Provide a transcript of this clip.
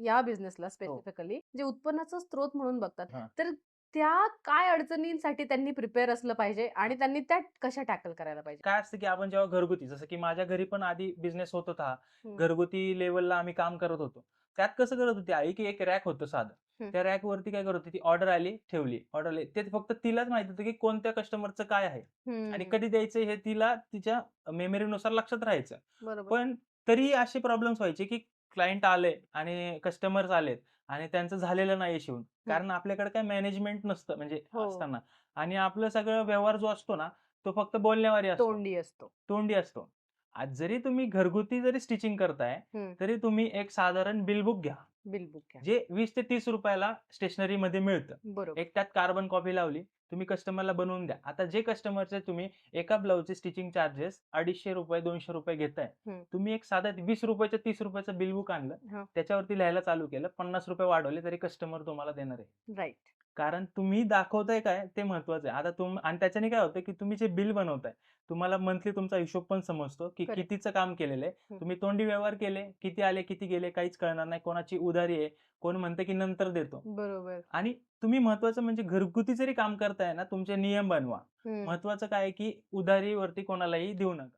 या बिझनेसला स्पेसिफिकली जे उत्पन्नाचा स्रोत म्हणून हा. बघतात तर त्या काय अडचणींसाठी त्यांनी प्रिपेअर असलं पाहिजे आणि त्यांनी त्या कशा टॅकल करायला पाहिजे? काय असतं की आपण जेव्हा घरगुती जसं की माझ्या घरी पण आधी बिझनेस होत होता हम्म. घरगुती लेवलला आम्ही काम करत होतो. त्यात कसं करत होती आई की एक रॅक होतं साधं. हम्म. त्या रॅक वरती काय करत होती ती ऑर्डर आली ठेवली. ऑर्डर आली. ते फक्त तिलाच माहीत होतं की कोणत्या कस्टमरचं काय आहे. आणि हम्म, कधी द्यायचं हे तिला तिच्या मेमरीनुसार लक्षात राहायचं. बरोबर. पण तरी असे प्रॉब्लेम्स व्हायचे की क्लायंट आले आणि कस्टमर्स आलेत आणि त्यांचं झालेलं नाही शिवून. कारण आपल्याकडे काय मॅनेजमेंट नसतं म्हणजे हो. असताना आणि आपलं सगळं व्यवहार जो असतो ना तो फक्त बोलण्यावारी असतो. तोंडी असतो. तोंडी असतो. आज जरी तुम्ही घरगुती जरी स्टिचिंग करताय हम्म. तरी तुम्ही एक साधारण बिल बुक घ्या. बिल बुक घ्या. जे वीस ते तीस रुपयाला स्टेशनरी मध्ये मिळतं. बरोबर. एक त्यात कार्बन कॉपी लावली तुम्ही कस्टमरला बनवून द्या. आता जे कस्टमरचे तुम्ही एका ब्लाऊजचे स्टिचिंग चार्जेस अडीचशे रुपये दोनशे रुपये घेताय. हम्म. तुम्ही एक साधा वीस रुपयाचं तीस रुपयाचं बिल बुक आणलं हा. त्याच्यावरती लिहायला चालू केलं पन्नास रुपये वाढवले तरी कस्टमर तुम्हाला देणार आहे. राईट. कारण तुम्ही दाखवताय काय ते महत्वाचं आहे. आता तुम आणि त्याच्याने काय होतं की तुम्ही जे बिल बनवताय तुम्हाला मंथली तुमचा हिशोब पण समजतो की Correct. कितीचं काम केलेलं आहे. तुम्ही तोंडी व्यवहार केले किती आले किती गेले काहीच कळणार नाही. कोणाची उधारी आहे कोण म्हणते की नंतर देतो. बरोबर. आणि तुम्ही महत्वाचं म्हणजे घरगुती जरी काम करताय ना तुमचे नियम बनवा. हम्म. महत्वाचं काय आहे की उधारीवरती कोणालाही देऊ नका.